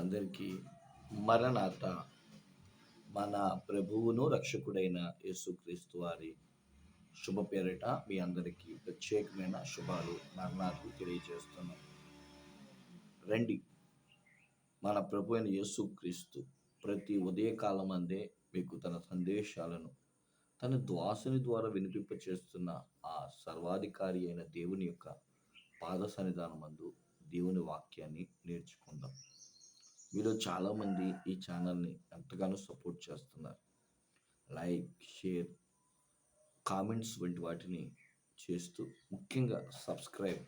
అందరికీ మరణాత మన ప్రభువును రక్షకుడైన యేసుక్రీస్తు వారి శుభ పేరిట మీ అందరికీ ప్రత్యేకమైన శుభాలు మరణాలు తెలియజేస్తున్నాం. రండి. మన ప్రభు అయిన యేసుక్రీస్తు ప్రతి ఉదయకాలం అందే మీకు తన సందేశాలను తన ద్వాసుని ద్వారా వినిపింప చేస్తున్న ఆ సర్వాధికారి అయిన దేవుని యొక్క పాద సన్నిధానం మందు దేవుని వాక్యాన్ని నేర్చుకుందాం. మీలో చాలామంది ఈ ఛానల్ని ఎంతగానో సపోర్ట్ చేస్తున్నారు. లైక్ షేర్ కామెంట్స్ వంటి వాటిని చేస్తూ ముఖ్యంగా సబ్స్క్రైబ్.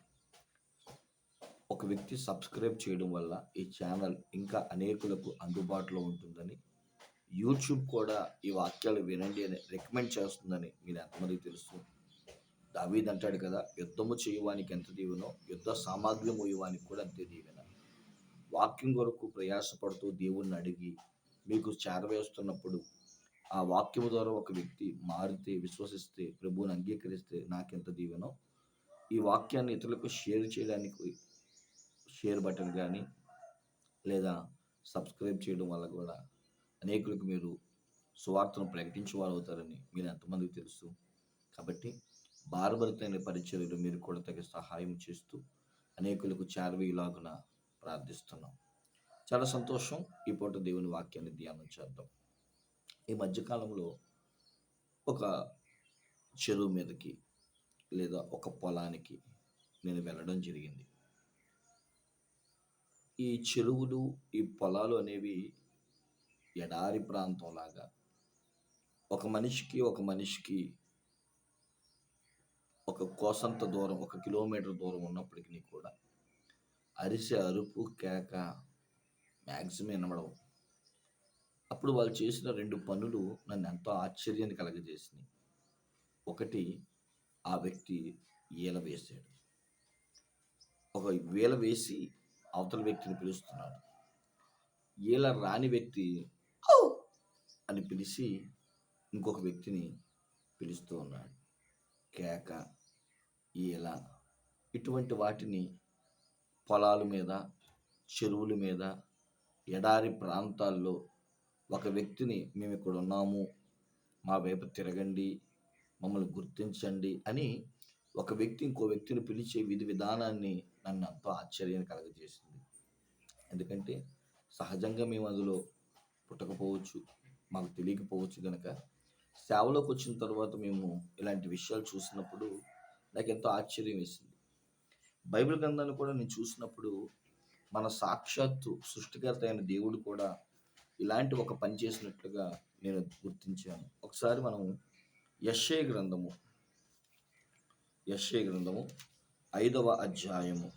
ఒక వ్యక్తి సబ్స్క్రైబ్ చేయడం వల్ల ఈ ఛానల్ ఇంకా అనేకులకు అందుబాటులో ఉంటుందని యూట్యూబ్ కూడా ఈ వాక్యాలు వినండి అని రికమెండ్ చేస్తుందని మీరు ఎంతమంది తెలుసు. దావీద్ అంటాడు కదా యుద్ధము చేయవానికి ఎంత దీవెనో యుద్ధ సామాగ్రి మోయవానికి కూడా అంతే దీవెన. వాక్యం కొరకు ప్రయాసపడుతూ దేవుణ్ణి అడిగి మీకు చేరవేస్తున్నప్పుడు ఆ వాక్యము ద్వారా ఒక వ్యక్తి మారితే విశ్వసిస్తే ప్రభువుని అంగీకరిస్తే నాకెంత దీవెనో? ఈ వాక్యాన్ని ఇతరులకు షేర్ చేయడానికి షేర్ బటన్ కానీ లేదా సబ్స్క్రైబ్ చేయడం వల్ల కూడా అనేకులకు మీరు సువార్తను ప్రకటించే వారు అవుతారని మీరు ఎంతమందికి తెలుసు. కాబట్టి భారభరితమైన పరిచర్యలు మీరు కూడా తగ్గ సహాయం చేస్తూ అనేకులకు చేరవేలాగున ప్రార్థిస్తున్నాం. చాలా సంతోషం ఈ పూట దేవుని వాక్యాన్ని ధ్యానం చేద్దాం. ఈ మధ్యకాలంలో ఒక చెరువు మీదకి లేదా ఒక పొలానికి నేను వెళ్ళడం జరిగింది. ఈ చెరువులు ఈ పొలాలు అనేవి ఎడారి ప్రాంతంలాగా ఒక మనిషికి ఒక మనిషికి ఒక కోసంత దూరం ఒక కిలోమీటర్ దూరం ఉన్నప్పటికీ కూడా అరిసె అరుపు కేక మ్యాక్సిమం వినబడవు. అప్పుడు వాళ్ళు చేసిన రెండు పనులు నన్ను ఎంతో ఆశ్చర్యాన్ని కలగజేసినాయి. ఒకటి ఆ వ్యక్తి ఈల వేసాడు ఒక వేల వేసి అవతల వ్యక్తిని పిలుస్తున్నాడు. ఈల రాని వ్యక్తి అని పిలిచి ఇంకొక వ్యక్తిని పిలుస్తూ ఉన్నాడు. కేక ఈల ఇటువంటి వాటిని పొలాల మీద చెరువుల మీద ఎడారి ప్రాంతాల్లో ఒక వ్యక్తిని మేము ఇక్కడ ఉన్నాము. మా వైపు తిరగండి మమ్మల్ని గుర్తించండి అని ఒక వ్యక్తి ఇంకో వ్యక్తిని పిలిచే విధి విధానాన్ని నన్ను ఎంతో ఆశ్చర్యాన్ని కలగజేసింది. ఎందుకంటే సహజంగా మేము అందులో పుట్టకపోవచ్చు మాకు తెలియకపోవచ్చు కనుక సేవలోకి వచ్చిన తర్వాత మేము ఇలాంటి విషయాలు చూసినప్పుడు నాకు ఎంతో ఆశ్చర్యం వేసింది. బైబిల్ గ్రంథాన్ని కూడా నేను చూసినప్పుడు మన సాక్షాత్తు సృష్టికర్త అయిన దేవుడు కూడా ఇలాంటి ఒక పని చేసినట్లుగా నేను గుర్తించాను. ఒకసారి మనం యశ్ఏ గ్రంథము యశ్ఏ గ్రంథము ఐదవ అధ్యాయము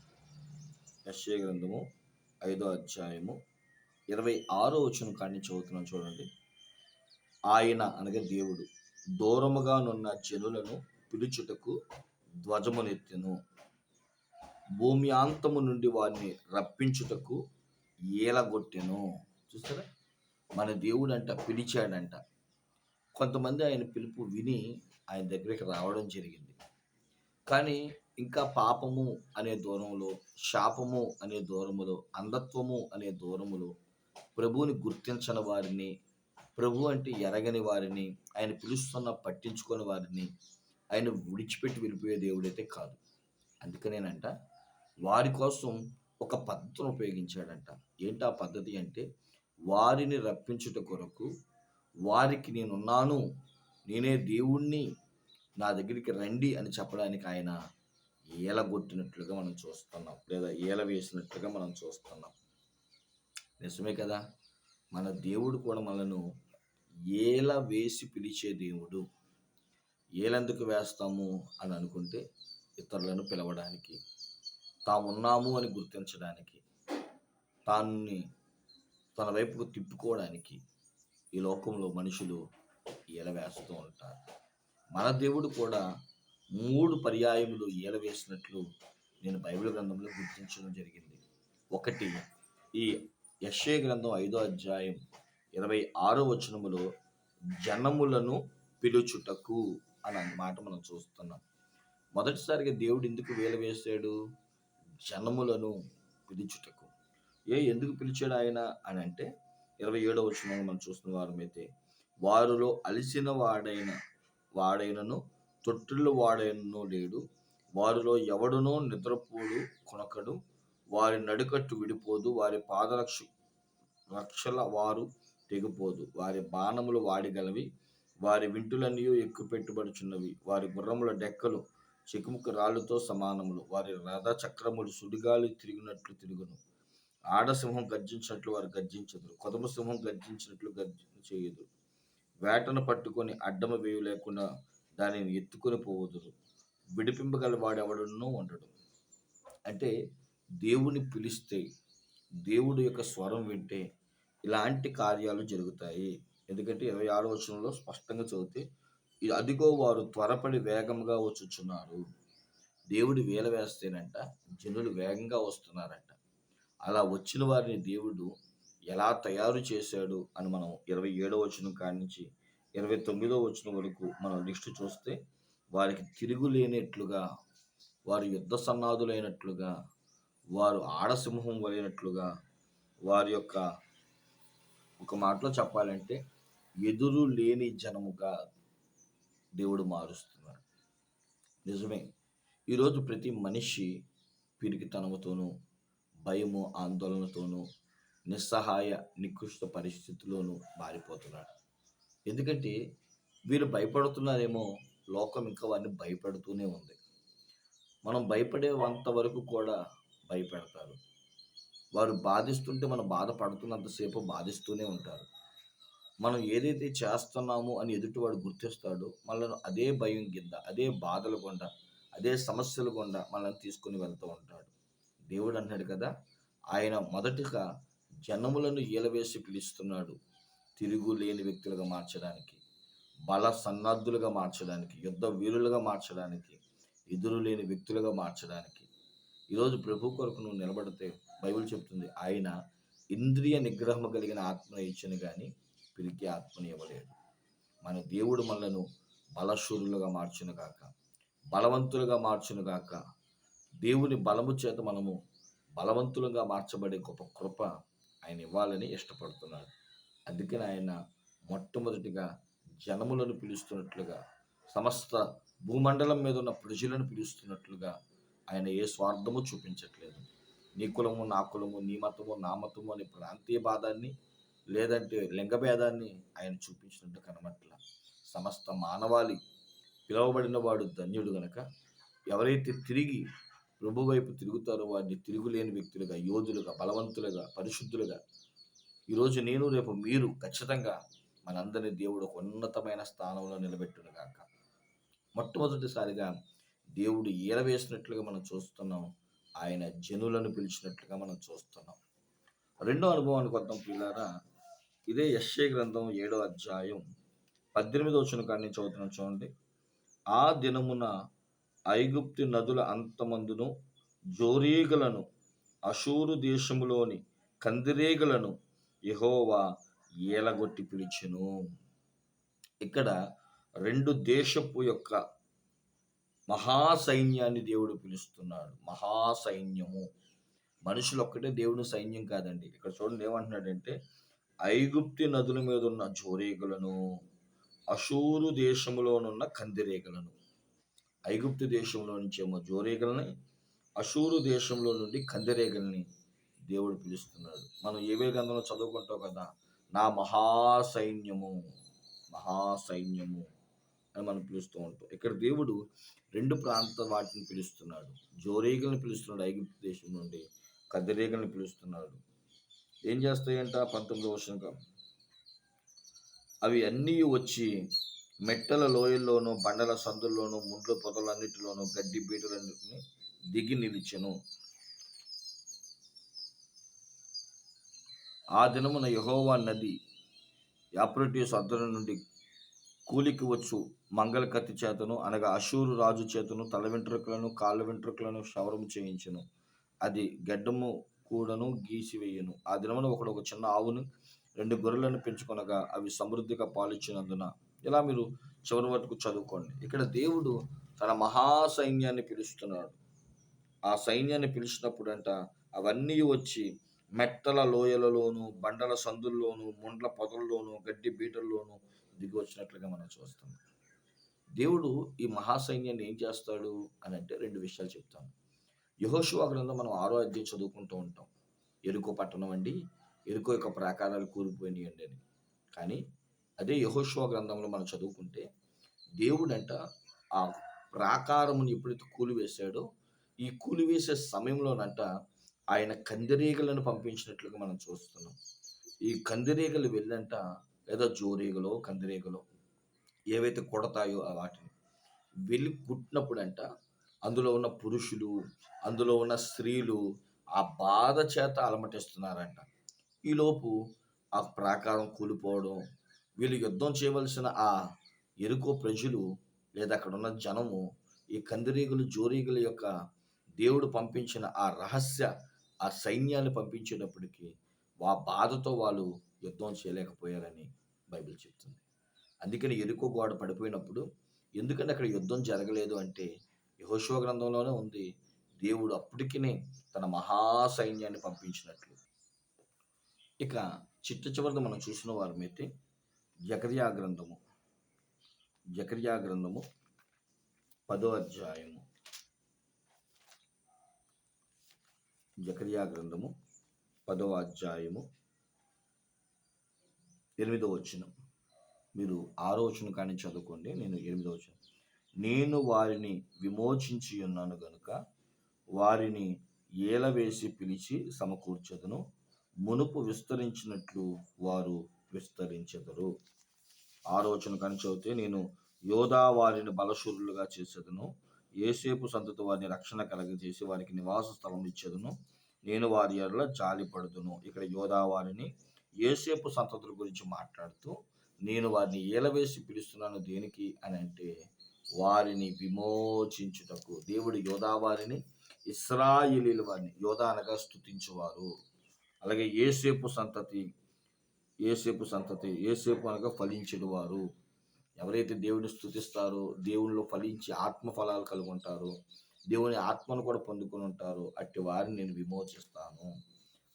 యశ్ఏ గ్రంథము ఐదవ అధ్యాయము ఇరవై ఆరో వచనం కాడిని చదువుతున్నాం చూడండి. ఆయన అనగా దేవుడు దూరముగానున్న జనులను పిలుచుటకు ధ్వజమునెత్తెను. భూమి అంతము నుండి వారిని రప్పించుటకు ఏలగొట్టెను. చూస్తారా? మన దేవుడు అంట పిలిచాడంట. కొంతమంది ఆయన పిలుపు విని ఆయన దగ్గరికి రావడం జరిగింది. కానీ ఇంకా పాపము అనే దూరంలో శాపము అనే దూరములో అంధత్వము అనే దూరములో ప్రభువుని గుర్తించని వారిని ప్రభు అంటే ఎరగని వారిని ఆయన పిలుస్తున్న పట్టించుకొని వారిని ఆయన విడిచిపెట్టి వెళ్ళిపోయే దేవుడైతే కాదు. అందుకనేనంట వారి కోసం ఒక పద్ధతిని ఉపయోగించాడంట. ఏంటి ఆ పద్ధతి అంటే వారిని రప్పించుట కొరకు వారికి నేనున్నాను నేనే దేవుణ్ణి నా దగ్గరికి రండి అని చెప్పడానికి ఆయన ఏలగొట్టినట్లుగా మనం చూస్తున్నాం. లేదా ఏల వేసినట్లుగా మనం చూస్తున్నాం. నిజమే కదా? మన దేవుడు కూడా మనను ఏల వేసి పిలిచే దేవుడు. ఏలెందుకు వేస్తాము అని అనుకుంటే ఇతరులను పిలవడానికి. తామున్నాము అని గుర్తించడానికి తాన్ని తన వైపుకు తిప్పుకోవడానికి ఈ లోకంలో మనుషులు ఈల వేస్తూ ఉంటారు. మన దేవుడు కూడా మూడు పర్యాయములు ఈల వేసినట్లు నేను బైబిల్ గ్రంథంలో గుర్తించడం జరిగింది. ఒకటి ఈ యశ్య గ్రంథం ఐదో అధ్యాయం ఇరవై ఆరో వచనములో జనములను పిలుచుటకు అని మాట మనం చూస్తున్నాం. మొదటిసారిగా దేవుడు ఎందుకు వేల వేసాడు జనములను పిలుచుటకు. ఏ ఎందుకు పిలిచాడు ఆయన అని అంటే ఇరవై ఏడవ వచ్చిన మనం చూస్తున్న వారమైతే వారిలో అలిసిన వాడైన వాడైనను తొట్టిల్లు వాడైనను లేడు. వారిలో ఎవడునో నిద్రపోడు కొనకడు. వారి నడుకట్టు విడిపోదు. వారి పాదరక్ష రక్షల వారు తెగిపోదు. వారి బాణములు వాడిగలవి వారి వింటులన్నీ ఎక్కువ పెట్టుబడుచున్నవి వారి గుర్రముల డెక్కలు చెకుముకు రాళ్ళతో సమానములు. వారి రథ చక్రములు సుడిగాలి తిరిగినట్లు తిరుగును. ఆడసింహం గర్జించినట్లు వారు గర్జించదు కొదమ సింహం గర్జించినట్లు గర్జి చేయదు వేటను పట్టుకొని అడ్డమ వేయు లేకుండా దానిని ఎత్తుకొని పోవదురు. విడిపింపగల వాడెవడనూ ఉండడు. అంటే దేవుని పిలిస్తే దేవుడు యొక్క స్వరం వింటే ఇలాంటి కార్యాలు జరుగుతాయి. ఎందుకంటే ఇరవై ఆరు వచనంలో స్పష్టంగా చదివితే అదిగో వారు త్వరపడి వేగంగా వచ్చుచున్నారు. దేవుడు వేల వేస్తేనంట జనులు వేగంగా వస్తున్నారంట. అలా వచ్చిన వారిని దేవుడు ఎలా తయారు చేశాడు అని మనం ఇరవై ఏడవ వచనం కాడి నుంచి ఇరవై తొమ్మిదో వచనం వరకు మనం లిస్టు చూస్తే వారికి తిరుగులేనట్లుగా వారు యుద్ధ సన్నాదులైనట్లుగా వారు ఆడసింహం వలైనట్లుగా వారి యొక్క ఒక మాటలో చెప్పాలంటే ఎదురు లేని జనముగా దేవుడు మారుస్తున్నాడు నిజమే. ఈరోజు ప్రతి మనిషి పిరికితనముతోనూ భయము ఆందోళనతోనూ నిస్సహాయ నికృష్ట పరిస్థితిలోనూ మారిపోతున్నాడు. ఎందుకంటే వీరు భయపడుతున్నారేమో లోకం ఇంకా వారిని భయపెడుతూనే ఉంది. మనం భయపడేంత వరకు కూడా భయపెడతారు. వారు బాధిస్తుంటే మనం బాధపడుతున్నంతసేపు బాధిస్తూనే ఉంటారు. మనం ఏదైతే చేస్తున్నామో అని ఎదుటివాడు గుర్తిస్తాడో మనల్ని అదే భయం కింద అదే బాధలు గుండా అదే సమస్యలు గుండా మనల్ని తీసుకుని వెళ్తూ ఉంటాడు. దేవుడు అంటాడు కదా ఆయన మొదటిగా జనములను ఈలవేసి పిలుస్తున్నాడు తిరుగు లేని వ్యక్తులుగా మార్చడానికి బల సన్నద్ధులుగా మార్చడానికి యుద్ధ వీరులుగా మార్చడానికి ఎదురు లేని వ్యక్తులుగా మార్చడానికి. ఈరోజు ప్రభు కొరకు నువ్వు నిలబడితే బైబిల్ చెప్తుంది ఆయన ఇంద్రియ నిగ్రహం కలిగిన ఆత్మ ఇచ్చిన కానీ పిరికి ఆత్మని ఇవ్వలేడు మన దేవుడు మనలను బలశూరులుగా మార్చును గాక. బలవంతులుగా మార్చును గాక. దేవుని బలము చేత మనము బలవంతులుగా మార్చబడే గొప్ప కృప ఆయన ఇవ్వాలని ఇష్టపడుతున్నాడు. అందుకని ఆయన మొట్టమొదటిగా జనములను పిలుస్తున్నట్లుగా సమస్త భూమండలం మీద ఉన్న ప్రజలను పిలుస్తున్నట్లుగా ఆయన ఏ స్వార్థము చూపించట్లేదు. నీ కులము నా కులము నీ మతము నా మతము అనే ప్రాంతీయ బాధాన్ని లేదంటే లింగభేదాన్ని ఆయన చూపించినట్టు కనబట్ల. సమస్త మానవాళి పిలువబడిన వాడు ధన్యుడు గనక ఎవరైతే తిరిగి ప్రభు వైపు తిరుగుతారో వారిని తిరుగులేని వ్యక్తులుగా యోధులుగా బలవంతులుగా పరిశుద్ధులుగా ఈరోజు నేను రేపు మీరు ఖచ్చితంగా మనందరినీ దేవుడు ఒక ఉన్నతమైన స్థానంలో నిలబెట్టునుగాక మొట్టమొదటిసారిగా దేవుడు ఏలవేసినట్లుగా మనం చూస్తున్నాం. ఆయన జనులను పిలిచినట్లుగా మనం చూస్తున్నాం. రెండో అనుభవానికి వద్దాం పిల్లారా ఇదే యశ్య గ్రంథం ఏడో అధ్యాయం పద్దెనిమిదో వచ్చిన కాడి నుంచి చదువుతున్నాం చూడండి. ఆ దినమున ఐగుప్తి నదుల అంతమందును జోరీగలను అషూరు దేశములోని కందిరేగలను ఎహోవా ఏలగొట్టి పిలిచెను. ఇక్కడ రెండు దేశపు యొక్క మహాసైన్యాన్ని దేవుడు పిలుస్తున్నాడు. మహాసైన్యము. మనుషులు ఒక్కటే దేవుడు సైన్యం కాదండి. ఇక్కడ చూడండి ఏమంటున్నాడంటే ఐగుప్తి నదుల మీద ఉన్న జోరేగులను అషూరు దేశంలోనున్న కందిరేగలను. ఐగుప్తు దేశంలో నుంచి ఏమో జోరేగల్ని అషూరు దేశంలో నుండి కందిరేగల్ని దేవుడు పిలుస్తున్నాడు. మనం ఏవే గ్రంథంలో చదువుకుంటాం కదా నా మహాసైన్యము మహాసైన్యము అని మనం పిలుస్తూ ఉంటాం. ఇక్కడ దేవుడు రెండు ప్రాంత వాటిని పిలుస్తున్నాడు. జోరేగల్ని పిలుస్తున్నాడు ఐగుప్తు దేశం నుండి కదిరేగల్ని పిలుస్తున్నాడు. ఏం చేస్తాయంట? పంతొమ్మిది వర్షంగా అవి అన్నీ వచ్చి మెట్టల లోయల్లోనూ బండల సందుల్లోనూ ముండ్ల పొదలన్నిటిలోనూ గడ్డి బీటలన్నిటిని దిగి నిలిచెను. ఆ దినమున యహోవా నది యాప్రటియస్ అద్దరు నుండి కూలికి వచ్చు మంగళ కత్తి చేతను అనగా అశూరు రాజు చేతను తల వెంట్రుకలను కాళ్ళ వెంట్రుకలను క్షవరము చేయించను. అది గడ్డము కూడను గీసివేయను. ఆ దినమున ఒకడు ఒక చిన్న ఆవును రెండు గొర్రెలను పెంచుకొనగా అవి సమృద్ధిగా పాలిచ్చినందున. ఇలా మీరు చివరి వరకు చదువుకోండి. ఇక్కడ దేవుడు తన మహాసైన్యాన్ని పిలుస్తున్నాడు. ఆ సైన్యాన్ని పిలిచినప్పుడు అంట అవన్నీ వచ్చి మెట్టల లోయలలోను బండల సందుల్లోను ముండ్ల పొదల్లోను గడ్డి బీటల్లోను దిగి వచ్చినట్లుగా మనం చూస్తాం. దేవుడు ఈ మహాసైన్యాన్ని ఏం చేస్తాడు అని అంటే రెండు విషయాలు చెప్తాను. యహోశివ గ్రంథం మనం ఆరో అధ్యాయం చదువుకుంటూ ఉంటాం. ఎరుకో పట్టణం అండి. ఎరుకో యొక్క ప్రాకారాలు కూలిపోయినాయి అండి అని. కానీ అదే యహోశివ గ్రంథంలో మనం చదువుకుంటే దేవుడంట ఆ ప్రాకారముని ఎప్పుడైతే కూలివేశాడో ఈ కూలివేసే సమయంలోనంట ఆయన కందిరీగలను పంపించినట్లుగా మనం చూస్తున్నాం. ఈ కందిరీగలు వెళ్ళంట లేదా జోరీగలో కందిరీగలో ఏవైతే కొడతాయో ఆ వాటిని వెళ్ళి కుట్టినప్పుడంట అందులో ఉన్న పురుషులు అందులో ఉన్న స్త్రీలు ఆ బాధ చేత అలమటిస్తున్నారంట. ఈలోపు ఆ ప్రాకారం కూలిపోవడం వీళ్ళు యుద్ధం చేయవలసిన ఆ ఎరుకో ప్రజలు లేదా అక్కడ ఉన్న జనము ఈ కందిరీగులు జోరీగుల యొక్క దేవుడు పంపించిన ఆ రహస్య ఆ సైన్యాన్ని పంపించేటప్పటికీ ఆ బాధతో వాళ్ళు యుద్ధం చేయలేకపోయారని బైబిల్ చెప్తుంది. అందుకని ఎరుకో గోడ పడిపోయినప్పుడు ఎందుకంటే అక్కడ యుద్ధం జరగలేదు అంటే యహోశివ గ్రంథంలోనే ఉంది. దేవుడు అప్పటికినే తన మహాసైన్యాన్ని పంపించినట్లు. ఇక చిట్ట చివరిది మనం చూసిన వారమైతే జకర్యా గ్రంథము. జకర్యా గ్రంథము పదో అధ్యాయము. జకర్యా గ్రంథము పదో అధ్యాయము ఎనిమిదో వచనం. మీరు ఆరో వచనం కానీ చదువుకోండి నేను ఎనిమిదో వచనం నేను వారిని విమోచించి ఉన్నాను గనుక వారిని ఏలవేసి పిలిచి సమకూర్చదును. మునుపు విస్తరించినట్లు వారు విస్తరించెదరు. ఆలోచన కానీ నేను యోధా వారిని బలశూరులుగా చేసేదను. ఏసేపు సంతతి వారిని రక్షణ కలగజేసి వారికి నివాస స్థలం ఇచ్చేదను. నేను వారి ఎడల జాలి పడుదును. ఇక్కడ యోధా వారిని ఏసేపు సంతతుల గురించి మాట్లాడుతూ నేను వారిని ఏలవేసి పిలుస్తున్నాను దేనికి అని అంటే వారిని విమోచించుటకు దేవుడు యోధా వారిని ఇస్రాయేలీల వారిని యోధా అనగా స్థుతించేవారు అలాగే ఏసేపు సంతతి ఏసేపు సంతతి ఏసేపు అనగా ఫలించిన వారు ఎవరైతే దేవుని స్థుతిస్తారో దేవునిలో ఫలించి ఆత్మ ఫలాలు కలిగి ఉంటారో దేవుని ఆత్మను కూడా పొందుకొని ఉంటారు. అట్టి వారిని నేను విమోచిస్తాను.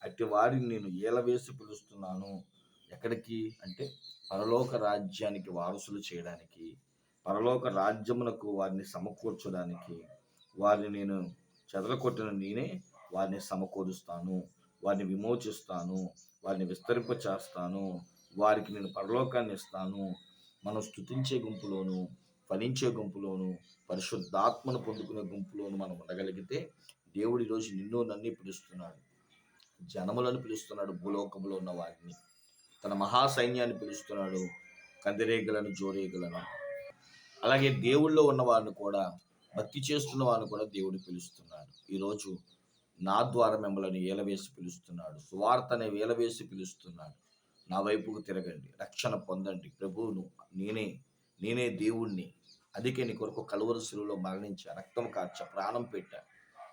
అట్టి వారిని నేను ఏలవేసి పిలుస్తున్నాను. ఎక్కడికి? అంటే పరలోక రాజ్యానికి వారసులు చేయడానికి. పరలోక రాజ్యమునకు వారిని సమకూర్చడానికి వారిని నేను చెదరకొట్టిన నేనే వారిని సమకూరుస్తాను వారిని విమోచిస్తాను వారిని విస్తరింప చేస్తాను వారికి నేను పరలోకాన్ని ఇస్తాను. మనం స్థుతించే గుంపులోను ఫలించే గుంపులోను పరిశుద్ధాత్మను పొందుకునే గుంపులోను మనం ఉండగలిగితే దేవుడు ఈరోజు నిన్ను నన్ను పిలుస్తున్నాడు. జనములను పిలుస్తున్నాడు భూలోకంలో ఉన్న వారిని. తన మహాసైన్యాన్ని పిలుస్తున్నాడు కందిరేగలను జోరేగలను. అలాగే దేవుళ్ళో ఉన్న వారిని కూడా భక్తి చేస్తున్న వారిని కూడా దేవుడు పిలుస్తున్నాడు. ఈరోజు నా ద్వారా మిమ్మల్ని ఏలవేసి పిలుస్తున్నాడు. సువార్త అనే వేలవేసి పిలుస్తున్నాడు. నా వైపుకు తిరగండి. రక్షణ పొందండి. ప్రభువును నేనే నేనే దేవుణ్ణి. అందుకే నీ కొరకు కలువరి శిలువలో మరణించా రక్తం కార్చ ప్రాణం పెట్టా.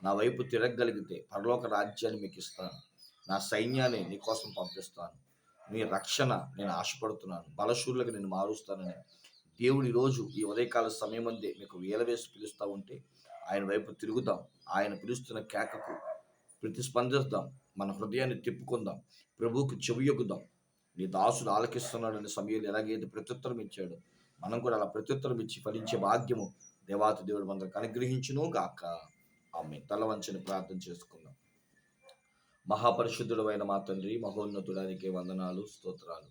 నా వైపు తిరగగలిగితే పరలోక రాజ్యాన్ని మీకు ఇస్తాను. నా సైన్యాన్ని నీ కోసం పంపిస్తాను. నీ రక్షణ నేను ఆశపడుతున్నాను. బలశూరులకు నేను మారుస్తానని దేవుడు ఈరోజు ఈ ఉదయకాల సమయం అందే మీకు వేల వేసి పిలుస్తూ ఉంటే ఆయన వైపు తిరుగుదాం. ఆయన పిలుస్తున్న కేకకు ప్రతిస్పందిస్తాం మన హృదయాన్ని తిప్పుకుందాం. ప్రభువుకు చెవియొగ్గుదాం నీ దాసుడు ఆలకిస్తున్నాడని సమయంలో ఎలాగైతే ప్రత్యుత్తరం ఇచ్చాడు మనం కూడా అలా ప్రత్యుత్తరం ఇచ్చి ఫలించే భాగ్యము దేవాతి దేవుడు మనకు అనుగ్రహించును గాక. ఆమె తల వంచని ప్రార్థన చేసుకుందాం. మహాపరిశుద్ధుడు అయిన మా తండ్రి మహోన్నతుడానికి వందనాలు స్తోత్రాలు.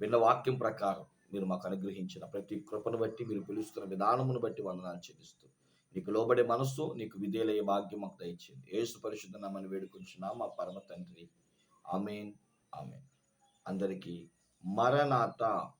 విన్న వాక్యం ప్రకారం మీరు మాకు అనుగ్రహించిన ప్రతి కృపను బట్టి మీరు పిలుస్తున్న విధానమును బట్టి వందనాలు చెల్లిస్తూ నీకు లోబడే మనస్సు నీకు విధేలయ్యే భాగ్యం మాకు దయచింది ఏసు పరిశుద్ధ నామని వేడుకుంటున్నా మా పరమ తండ్రి. Amen amen. అందరికీ మరణాత